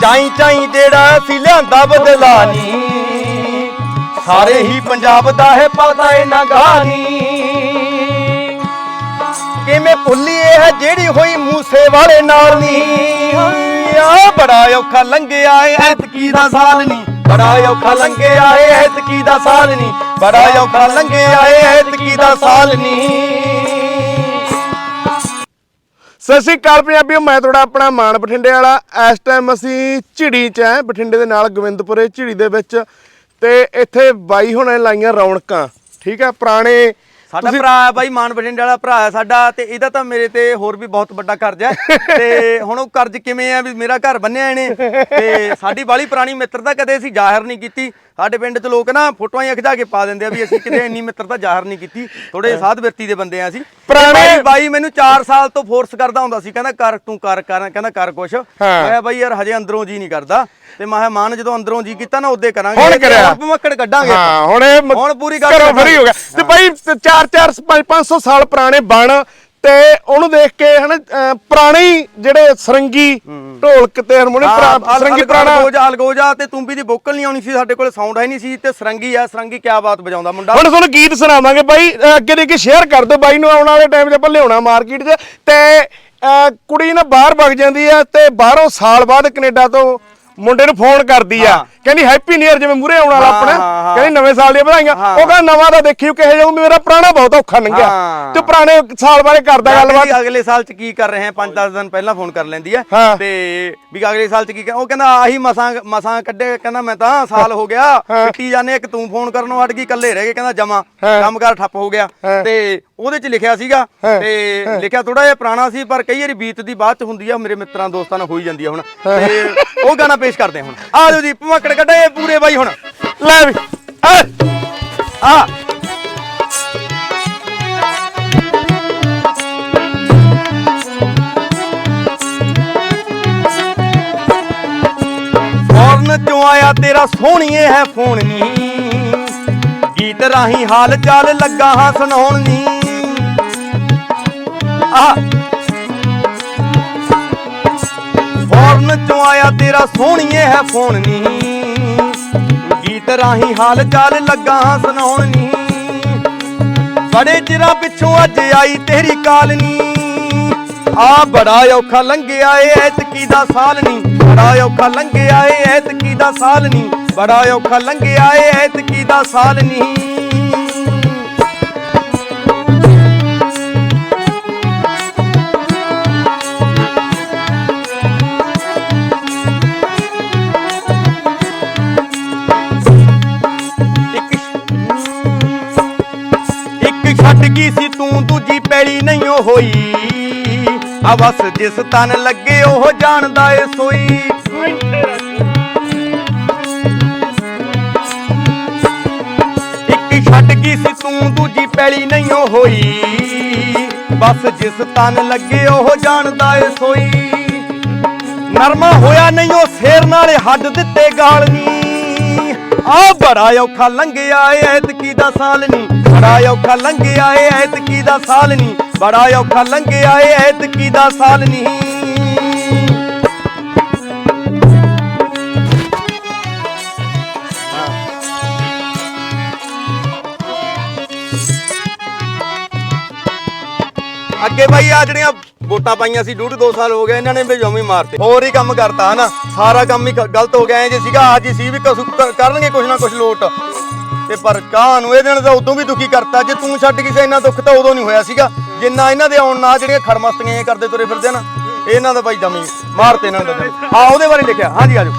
ਚਾਈ ਚਾਈ ਜਿਹੜਾ ਅਸੀਂ ਲਿਆਂਦਾ ਬਦਲਾ ਨੀ ਸਾਰੇ ਹੀ ਪੰਜਾਬ ਦਾ ਹੈ ਪਤਾ ਏ ਗਾਨੀ। ਕਿਵੇਂ ਭੁੱਲੀ ਇਹ ਜਿਹੜੀ ਹੋਈ ਮੂਸੇ ਵਾਲੇ ਨਾਲ ਨੀ। ਆ ਬੜਾ ਔਖਾ ਲੰਘਿਆ ਏ ਐਤਕੀ ਦਾ ਸਾਲ ਨੀ। ਬੜਾ ਔਖਾ ਲੰਘਿਆ ਏ ਐਤਕੀ ਦਾ ਸਾਲ ਨੀ। ਬੜਾ ਔਖਾ ਲੰਘਿਆ ਏ ਐਤਕੀ ਦਾ ਸਾਲ ਨੀ। ਸਤਿ ਸ਼੍ਰੀ ਅਕਾਲ ਪੰਜਾਬੀਓ, ਮੈਂ ਤੁਹਾਡਾ ਆਪਣਾ ਮਾਨ ਬਠਿੰਡੇ ਵਾਲਾ। ਇਸ ਟਾਈਮ ਅਸੀਂ ਝਿੜੀ ਚ ਆਂ ਬਠਿੰਡੇ ਦੇ ਨਾਲ ਗੋਬਿੰਦਪੁਰੇ ਝਿੜੀ ਦੇ ਵਿੱਚ। ਤੇ ਇੱਥੇ ਬਾਈ ਹੁਣੇ ਲਾਈਆਂ ਰੌਣਕਾਂ, ਠੀਕ ਹੈ ਪੁਰਾਣੇ ਸਾਡਾ ਭਰਾ ਹੈ ਬਾਈ ਮਾਨ ਬਠਿੰਡੇ ਵਾਲਾ ਭਰਾ ਹੈ ਸਾਡਾ ਤੇ ਇਹਦਾ ਤਾਂ ਮੇਰੇ ਤੇ ਹੋਰ ਵੀ ਬਹੁਤ ਵੱਡਾ ਕਰਜ਼ ਹੈ। ਤੇ ਹੁਣ ਉਹ ਕਰਜ਼ ਕਿਵੇਂ ਆ ਵੀ ਮੇਰਾ ਘਰ ਬੰਨਿਆ ਇਹਨੇ। ਤੇ ਸਾਡੀ ਬਾਲੀ ਪੁਰਾਣੀ ਮਿੱਤਰਤਾ ਕਦੇ ਅਸੀਂ ਜ਼ਾਹਿਰ ਨਹੀਂ ਕੀਤੀ। ਸਾਡੇ ਪਿੰਡ 'ਚ ਲੋਕ ਨਾ ਫੋਟੋਆਂ ਹੀ ਖਿਚਾ ਕੇ ਪਾ ਦਿੰਦੇ ਆ ਵੀ ਅਸੀਂ ਕਿਤੇ ਇੰਨੀ ਮਿੱਤਰਤਾ ਜ਼ਾਹਿਰ ਨਹੀਂ ਕੀਤੀ। ਥੋੜੇ ਸਾਧ ਵਿਰਤੀ ਦੇ ਬੰਦੇ ਆ ਅਸੀਂ। ਪੁਰਾਣੇ- ਬਾਈ ਮੈਨੂੰ 4 ਸਾਲ ਤੋਂ ਫੋਰਸ ਕਰਦਾ ਹੁੰਦਾ ਸੀ ਕਹਿੰਦਾ ਕਰ ਤੂੰ ਕਰ ਕਰ ਕਹਿੰਦਾ ਕਰ ਕੁਛ। ਮੈਂ ਬਾਈ ਯਾਰ ਹਜੇ ਅੰਦਰੋਂ ਜੀ ਨਹੀਂ ਕਰਦਾ। ਤੇ ਮੈਂ ਮਾਨ ਜਦੋਂ ਅੰਦਰੋਂ ਜੀ ਕੀਤਾ ਨਾ ਉਦੋਂ ਕਰਾਂਗੇ। ਹੁਣ ਕਰਿਆ। ਭਮੱਕੜ ਕੱਢਾਂਗੇ। ਹਾਂ ਹੁਣ ਇਹ ਹੁਣ ਪੂਰੀ ਗੱਲ। ਫਰੀ ਹੋ ਗਿਆ। ਤੇ ਬਾਈ 4 4 5 500 ਸਾਲ ਪੁਰਾਣੇ ਬਣ ਤੇ ਉਹਨੂੰ ਦੇਖ ਕੇ ਹਨਾ ਪੁਰਾਣੇ ਜਿਹੜੇ ਸਰੰਗੀ ਢੋਲਕ ਤੇ ਹਾਰਮੋਨੀਅਮ ਸਰੰਗੀ ਪੁਰਾਣਾ ਅਲਗੋਜਾ ਅਲਗੋਜਾ ਤੇ ਤੁੰਬੀ ਦੀ ਵੋਕਲ ਨਹੀਂ ਆਉਣੀ ਸੀ ਸਾਡੇ ਕੋਲ ਸਾਊਂਡ ਹੈ ਨਹੀਂ ਸੀ ਤੇ ਸਰੰਗੀ ਆ ਸਰੰਗੀ ਕਿਆ ਬਾਤ ਵਜਾਉਂਦਾ ਮੁੰਡਾ। ਹੁਣ ਤੁਹਾਨੂੰ ਗੀਤ ਸੁਣਾਵਾਂਗੇ ਬਾਈ ਅੱਗੇ ਦੇ ਕੇ ਸ਼ੇਅਰ ਕਰ ਦਿਓ ਬਾਈ ਨੂੰ ਆਉਣ ਵਾਲੇ ਟਾਈਮ 'ਚ ਆਪਾਂ ਲਿਆਉਣਾ ਮਾਰਕੀਟ 'ਚ ਤੇ ਅਹ, ਕੁੜੀ ਨਾ ਬਾਹਰ ਵਗ ਜਾਂਦੀ ਆ ਤੇ ਬਾਹਰੋਂ ਸਾਲ ਬਾਅਦ ਕੈਨੇਡਾ ਤੋਂ ਮੁੰਡੇ ਨੂੰ ਫੋਨ ਕਰਦੀ ਆ। ਕਹਿੰਦੀ ਹੈਪੀ ਨਿਊ ਇਅਰ ਜਿਵੇਂ ਮੂਰੇ ਆਉਣ ਵਾਲਾ ਆਪਣਾ। ਕਹਿੰਦੀ ਨਵੇਂ ਸਾਲ ਦੀਆਂ ਵਧਾਈਆਂ। ਉਹ ਕਹਿੰਦਾ ਨਵਾਂ ਦਾ ਦੇਖਿਓ ਕਿਹੋ ਜਿਹਾ ਮੇਰਾ ਪੁਰਾਣਾ ਬਹੁਤ ਔਖਾ ਲੰਘਿਆ। ਤੇ ਪੁਰਾਣੇ ਸਾਲ ਬਾਰੇ ਕਰਦਾ ਗੱਲਬਾਤ। ਅਗਲੇ ਸਾਲ ਚ ਕੀ ਕਰ ਰਹੇ ਹੈ? 5-10 ਦਿਨ ਪਹਿਲਾਂ ਫੋਨ ਕਰ ਲੈਂਦੀ ਹਾਂ। ਤੇ ਵੀ ਅਗਲੇ ਸਾਲ ਚ ਕੀ ਕਰ ਉਹ ਕਹਿੰਦਾ ਆਹੀ ਮਸਾਂ ਮਸਾਂ ਕੱਢੇ ਕਹਿੰਦਾ ਮੈਂ ਤਾਂ ਸਾਲ ਹੋ ਗਿਆ ਪਿੱਟੀ ਜਾਣੇ ਇੱਕ ਤੂੰ ਫੋਨ ਕਰਨੋਂ ਅੜ ਗਈ ਇਕੱਲੇ ਰਹਿ ਗਏ ਕਹਿੰਦਾ ਜਮਾ ਕੰਮਕਾਰ ਠੱਪ ਹੋ ਗਿਆ। ਤੇ ਉਹਦੇ ਚ ਲਿਖਿਆ ਸੀਗਾ ਤੇ ਲਿਖਿਆ ਥੋੜਾ ਜਿਹਾ ਪੁਰਾਣਾ ਸੀ ਪਰ ਕਈ ਵਾਰੀ ਬੀਤ ਦੀ ਬਾਅਦ ਚ ਹੁੰਦੀ ਆ ਮੇਰੇ ਮਿੱਤਰਾਂ ਦੋਸਤਾਂ ਨਾਲ ਹੋਈ ਜਾਂਦੀ ਆ ਹੁਣ। ਤੇ ਉਹ ਗਾਣਾ ਪੇਸ਼ ਕਰਦੇ ਹੁਣ। ਆ ਜਾਓ ਜੀ ਭਮਕੜ ਕੱਢੇ ਪੂਰੇ ਬਾਈ ਹੁਣ। ਲੈ ਵੀ, ਆ। ਆ। ਚੋਂ ਆਇਆ ਤੇਰਾ ਸੋਹਣੀਏ ਹੈ ਫੋਨ ਨੀ। ਗੀਤ ਰਾਹੀਂ ਹਾਲ ਚਾਲ ਲੱਗਾ ਹਾਂ ਸੁਣਾਉਣ ਨੀ। ਆ। ਫੌਰਨ ਚੋਂ ਆਇਆ ਤੇਰਾ ਸੋਹਣੀਏ ਹੈ ਫੋਨ ਨੀ। ਗੀਤ ਰਾਹੀਂ ਹਾਲ ਚਾਲ ਲੱਗਾ ਸੁਣਾਉਣ ਨੀ। ਬੜੇ ਚਿਰਾਂ ਪਿੱਛੋਂ ਅੱਜ ਆਈ ਤੇਰੀ ਕਾਲ ਨੀ ਆ ਬੜਾ ਔਖਾ ਲੰਘਿਆ ਏ ਐਤਕੀ ਦਾ ਸਾਲ ਨੀ। ਬੜਾ ਔਖਾ ਲੰਘਿਆ ਏ ਐਤਕੀ ਦਾ ਸਾਲ ਨੀ। ਬੜਾ ਔਖਾ ਲੰਘਿਆ ਏ ਐਤਕੀ ਦਾ ਸਾਲ ਨੀ। ਛੱਡ ਗਈ ਸੀ ਤੂੰ, ਦੂਜੀ ਪੈਲੀ ਨਹੀਂ ਓ ਹੋਈ। ਆ ਜਿਸ ਤਨ ਲੱਗੇ ਉਹ ਜਾਣਦਾ ਏ ਸੋਈ। ਇੱਕ ਛੱਡ ਗਈ ਸੀ ਤੂੰ, ਦੂਜੀ ਪੈਲੀ ਨਹੀਂ ਓ ਹੋਈ। ਬਸ ਜਿਸ ਤਨ ਲੱਗੇ ਉਹ ਜਾਣਦਾ ਏ ਸੋਈ। ਨਰਮਾ ਹੋਇਆ ਨਹੀਂ ਉਹ, ਸ਼ੇਰ ਨਾਲੇ ਹੱਡ ਦਿੱਤੇ ਗਾਲ ਨੀ। ਆ ਬੜਾ ਔਖਾ ਲੰਘਿਆ ਏ ਐਤਕੀ ਦਾ ਸਾਲ ਨੀ। ਬੜਾ ਔਖਾ ਲੰਘਿਆ ਏ ਐਤਕੀ ਦਾ ਸਾਲ ਨੀ। ਬੜਾ ਔਖਾ ਲੰਘਿਆ ਏ ਐਤਕੀ ਦਾ ਸਾਲ ਨੀ। ਅੱਗੇ ਬਾਈ ਆ ਜਿਹੜੀਆਂ ਵੋਟਾਂ ਪਾਈਆਂ ਸੀ, ਡੂਢ ਦੋ ਸਾਲ ਹੋ ਗਏ, ਇਹਨਾਂ ਨੇ ਵੀ ਜਮੀ ਮਾਰਤੇ। ਹੋਰ ਹੀ ਕੰਮ ਕਰਤਾ, ਹਨਾ? ਸਾਰਾ ਕੰਮ ਹੀ ਗਲਤ ਹੋ ਗਿਆ ਜੇ ਸੀਗਾ, ਅੱਜ ਹੀ ਸੀ ਵੀ ਕਸੂ ਕਰਨਗੇ ਕੁਛ ਨਾ ਕੁਛ ਲੋਟ। ਤੇ ਪਰ ਕਾਹ ਨੂੰ, ਇਹਦੇ ਨਾਲ ਤਾਂ ਉਦੋਂ ਵੀ ਦੁਖੀ ਕਰਤਾ। ਜੇ ਤੂੰ ਛੱਡ ਕਿਸੇ ਇੰਨਾ ਦੁੱਖ, ਤਾਂ ਉਦੋਂ ਨਹੀਂ ਹੋਇਆ ਸੀਗਾ। ਜਿੰਨਾ ਇਹਨਾਂ ਦੇ ਆਉਣ ਨਾਲ ਜਿਹੜੀਆਂ ਖੜਮਸਤੀਆਂ ਇਹ ਕਰਦੇ ਤੁਰੇ ਫਿਰਦੇ ਨਾ ਇਹਨਾਂ ਦਾ ਬਾਈ ਜਮੀ ਮਾਰਤੇ ਇਹਨਾਂ ਦਾ ਜਮੀ। ਹਾਂ ਉਹਦੇ ਬਾਰੇ ਲਿਖਿਆ। ਹਾਂਜੀ, ਆਜੋ।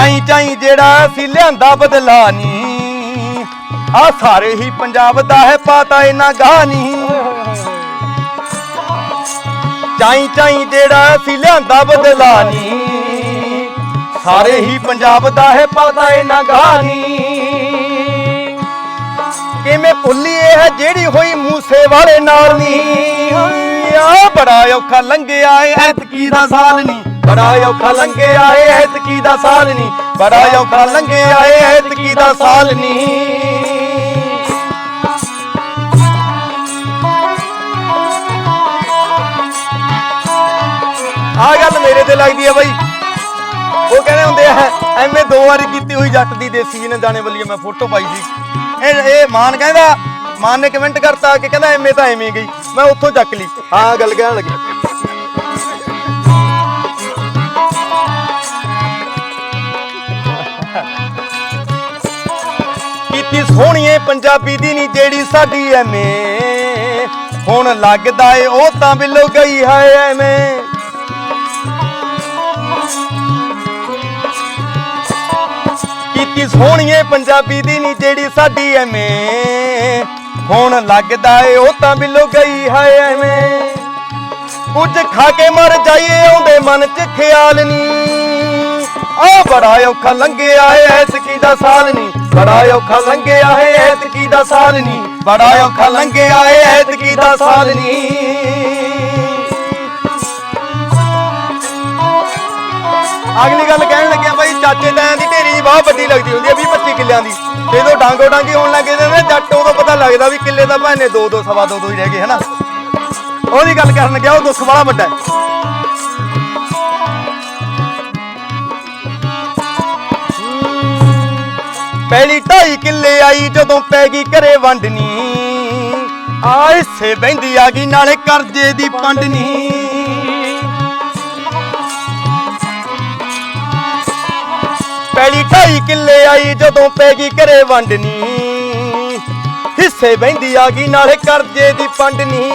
ਚਾਈ ਚਾਈ ਜਿਹੜਾ ਅਸੀਂ ਲਿਆਂਦਾ ਬਦਲਾ ਨੀ। ਆ ਸਾਰੇ ਹੀ ਪੰਜਾਬ ਦਾ ਹੈ ਪਤਾ ਇਹਨਾਂ ਗਾਨੀ ਚਾਈ ਚਾਈ ਜਿਹੜਾ ਅਸੀਂ ਲਿਆਂਦਾ ਬਦਲਾ ਨੀ। ਸਾਰੇ ਹੀ ਪੰਜਾਬ ਦਾ ਹੈ ਪਤਾ ਇਹਨਾਂ ਗਾਨੀ ਕਿਵੇਂ ਭੁੱਲੀ ਇਹ ਹੈ ਜਿਹੜੀ ਹੋਈ ਮੂਸੇ ਵਾਲੇ ਨਾਲ ਨੀ। ਆ ਬੜਾ ਔਖਾ ਲੰਘਿਆ ਏ ਐਤਕੀ ਦਾ ਸਾਲ ਨੀ। ਬੜਾ ਔਖਾ ਲੰਘਿਆ ਏ ਐਤਕੀ ਦਾ ਸਾਲ ਨਹੀਂ ਬੜਾ ਔਖਾ ਲੰਘਿਆ ਏ ਐਤਕੀ ਦਾ ਸਾਲ ਨਹੀਂ ਆ ਗੱਲ ਮੇਰੇ ਤੇ ਲੱਗਦੀ ਹੈ ਬਾਈ। ਉਹ ਕਹਿੰਦੇ ਹੁੰਦੇ ਆ, ਐਵੇਂ ਦੋ ਵਾਰੀ ਕੀਤੀ ਹੋਈ ਜੱਟ ਦੀ ਦੇਸੀ ਜੀ ਨੇ ਦਾਣੇ ਵੱਲੀ ਮੈਂ ਫੋਟੋ ਪਾਈ ਸੀ। ਇਹ ਇਹ ਮਾਨ ਕਹਿੰਦਾ, ਮਾਨ ਨੇ ਕਮੈਂਟ ਕਰਤਾ ਕਿ ਕਹਿੰਦਾ ਐਵੇਂ ਤਾਂ ਐਵੇਂ ਗਈ। ਮੈਂ ਉੱਥੋਂ ਚੱਕ ਲਈ। ਹਾਂ ਗੱਲ ਕਹਿਣ ਲੱਗੀ। ਕੀਤੀ ਪੰਜਾਬੀ ਦੀ ਨਹੀਂ ਜਿਹੜੀ ਸਾਡੀ ਐਵੇਂ। ਹੁਣ ਲੱਗਦਾ ਏ ਉਹ ਤਾਂ ਬਿੱਲੋ ਗਈ ਹੈ ਐਵੇਂ। ਕੀਤੀ ਸੋਹਣੀਏ ਪੰਜਾਬੀ ਦੀ ਨਹੀਂ ਜਿਹੜੀ ਸਾਡੀ ਐਵੇਂ। ਹੁਣ ਲੱਗਦਾ ਏ ਉਹ ਤਾਂ ਬਿੱਲੋ ਗਈ ਹੈ ਐਵੇਂ। ਕੁਝ ਖਾ ਕੇ ਮਰ ਜਾਈਏ ਆਉਂਦੇ ਮਨ 'ਚ ਖਿਆਲ ਨਹੀਂ ਆ ਬੜਾ ਔਖਾ ਲੰਘਿਆ ਏ ਐਤਕੀ ਦਾ ਸਾਲ ਨਹੀਂ ਬੜਾ ਔਖਾ ਲੰਘਿਆ ਏ ਐਤਕੀ ਦਾ ਸਾਲ ਨਹੀਂ ਬੜਾ ਔਖਾ ਲੰਘਿਆ ਏ ਐਤਕੀ ਦਾ ਸਾਲ ਨਹੀਂ ਅਗਲੀ ਗੱਲ ਕਹਿਣ ਲੱਗਿਆ ਬਾਈ, ਚਾਚੇ ਤਾਇਆਂ ਦੀ ਢੇਰੀ ਬਹੁਤ ਵੱਡੀ ਲੱਗਦੀ ਹੁੰਦੀ ਹੈ 20 25 ਕਿੱਲਿਆਂ ਦੀ। ਜਦੋਂ ਡਾਂਗੋ ਡਾਂਗੀ ਹੋਣ ਲੱਗੇ ਨਾ, ਜੱਟ ਉਦੋਂ ਪਤਾ ਲੱਗਦਾ ਵੀ ਕਿੱਲੇ ਦਾ ਭਾਨੇ ਦੋ ਦੋ, ਸਵਾ ਦੋ ਦੋ ਹੀ ਰਹਿ ਗਏ, ਹਨਾ। ਉਹਦੀ ਗੱਲ ਕਰਨ ਲੱਗਿਆ, ਉਹ ਦੁੱਖ ਬੜਾ ਵੱਡਾ ਹੈ। ਪਹਿਲੀ ਢਾਈ ਕਿੱਲੇ ਆਈ ਜਦੋਂ ਪੈ ਗਈ ਘਰੇ ਵੰਡਨੀ ਆ ਹਿੱਸੇ ਬਹਿੰਦੀ ਆ ਗਈ ਨਾਲੇ ਕਰਜ਼ੇ ਦੀ ਪੰਡਨੀ ਪਹਿਲੀ ਢਾਈ ਕਿੱਲੇ ਆਈ ਜਦੋਂ ਪੈ ਗਈ ਘਰੇ ਵੰਡਨੀ ਹਿੱਸੇ ਬਹਿੰਦੀ ਆ ਗਈ ਨਾਲੇ ਕਰਜ਼ੇ ਦੀ ਪੰਡਨੀ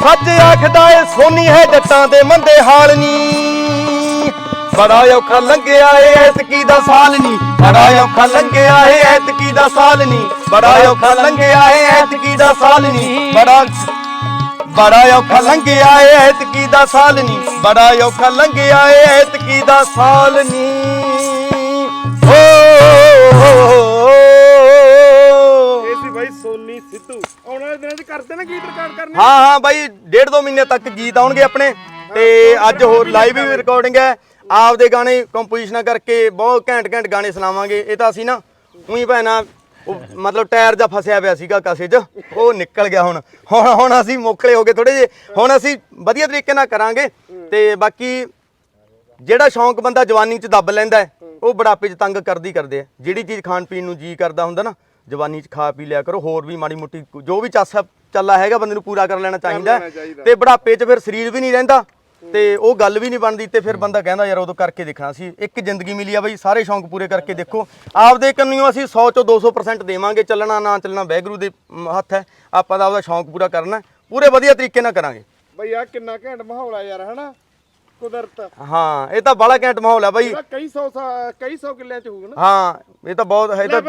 ਸੱਜ ਆਖਦਾ ਏ, ਸੋਨੀ ਹੈ ਜੱਟਾਂ ਦੇ ਮੰਦੇ ਹਾਲ ਨੀ। ਬੜਾ ਔਖਾ ਲੰਘਿਆ ਏ ਐਤਕੀ ਦਾ ਸਾਲ ਨੀ। ਬੜਾ ਔਖਾ ਲੰਘਿਆ ਏ ਐਤਕੀ ਦਾ ਸਾਲ ਨੀ। ਬੜਾ ਔਖਾ ਲੰਘਿਆ ਏ ਐਤਕੀ ਦਾ ਸਾਲ ਨੀ। ਬੜਾ ਬੜਾ ਔਖਾ ਲੰਘਿਆ ਏ ਐਤਕੀ ਦਾ ਸਾਲ ਨੀ। ਬੜਾ ਔਖਾ ਲੰਘਿਆ ਏ ਐਤਕੀ ਦਾ ਸਾਲ ਨੀ। ਓ ਇਹ ਸੀ ਬਾਈ ਸੋਨੀ ਸਿੱਧੂ। ਆਉਣ ਵਾਲੇ ਦਿਨਾਂ 'ਚ ਕਰਦੇ ਨਾ ਗੀਤ ਰਿਕਾਰਡ ਕਰਨੇ? ਹਾਂ ਹਾਂ ਬਾਈ ਡੇਢ ਦੋ ਮਹੀਨੇ ਤੱਕ ਗੀਤ ਆਉਣਗੇ ਆਪਣੇ। ਤੇ ਅੱਜ ਹੋਰ ਲਾਈਵ ਵੀ ਰਿਕਾਰਡਿੰਗ ਹੈ। ਆਪਦੇ ਗਾਣੇ ਕੰਪੋਜੀਸ਼ਨਾਂ ਕਰਕੇ ਬਹੁਤ ਘੈਂਟ ਘੈਂਟ ਗਾਣੇ ਸੁਣਾਵਾਂਗੇ। ਇਹ ਤਾਂ ਅਸੀਂ ਨਾ ਉਹੀ ਭੈਣਾ ਉਹ ਮਤਲਬ ਟਾਇਰ ਜਾਂ ਫਸਿਆ ਪਿਆ ਸੀਗਾ ਕਾਸੇ 'ਚ ਉਹ ਨਿਕਲ ਗਿਆ ਹੁਣ। ਹੁਣ ਹੁਣ ਅਸੀਂ ਮੋਖਲੇ ਹੋ ਗਏ ਥੋੜੇ ਜੇ ਹੁਣ ਅਸੀਂ ਵਧੀਆ ਤਰੀਕੇ ਨਾਲ ਕਰਾਂਗੇ ਤੇ ਬਾਕੀ ਜਿਹੜਾ ਸ਼ੌਂਕ ਬੰਦਾ ਜਵਾਨੀ 'ਚ ਦੱਬ ਲੈਂਦਾ ਉਹ ਬੁਢਾਪੇ 'ਚ ਤੰਗ ਕਰਦੀ ਕਰਦੇ ਆ। ਜਿਹੜੀ ਚੀਜ਼ ਖਾਣ ਪੀਣ ਨੂੰ ਜੀ ਕਰਦਾ ਹੁੰਦਾ ਨਾ ਜਵਾਨੀ 'ਚ ਖਾ ਪੀ ਲਿਆ ਕਰੋ ਹੋਰ ਵੀ ਮਾੜੀ ਮੋਟੀ ਜੋ ਵੀ ਚਾਸਾ ਚੱਲਾ ਹੈਗਾ ਬੰਦੇ ਨੂੰ ਪੂਰਾ ਕਰ ਲੈਣਾ। ਚਾਹੀਦਾ। ਤੇ ਬੁਢਾਪੇ 'ਚ ਫਿਰ ਸਰੀਰ ਵੀ ਨਹੀਂ ਰਹਿੰਦਾ। ਤੇ ਉਹ ਗੱਲ ਵੀ ਨਹੀਂ ਬਣਦੀ ਤੇ ਫਿਰ ਬੰਦਾ ਕਹਿੰਦਾ ਯਾਰ ਉਦੋਂ ਕਰਕੇ ਦੇਖਣਾ ਸੀ। ਇੱਕ ਜ਼ਿੰਦਗੀ ਮਿਲੀ ਆ ਬਈ ਸਾਰੇ ਸ਼ੌਂਕ ਪੂਰੇ ਕਰਕੇ ਦੇਖੋ। ਆਪਦੇ ਕੰਨਿਓ ਅਸੀਂ 100 ਚੋਂ 200% ਦੇਵਾਂਗੇ ਚੱਲਣਾ ਨਾ ਚੱਲਣਾ ਵੈਗਰੂ ਦੇ ਹੱਥ ਹੈ। ਆਪਾਂ ਦਾ ਆਪਦਾ ਸ਼ੌਂਕ ਪੂਰਾ ਕਰਨਾ। ਪੂਰੇ ਵਧੀਆ ਤਰੀਕੇ ਨਾਲ ਕਰਾਂਗੇ। ਬਈ ਆ ਕਿੰਨਾ ਘੈਂਟ ਮਾਹੌਲ ਆ ਯਾਰ ਹਨਾ? ਕੁਦਰਤ। ਹਾਂ ਇਹ ਤਾਂ ਬੜਾ ਘੈਂਟ ਮਾਹੌਲ ਹੈ ਬਈ। ਕਈ ਸੌ ਸਾ- ਕਈ ਸੌ ਕਿੱਲਿਆਂ 'ਚ ਹੋਊਗਾ ਨਾ। ਹਾਂ ਇਹ ਤਾਂ ਬਹੁਤ ਹੈ ਤਾਂ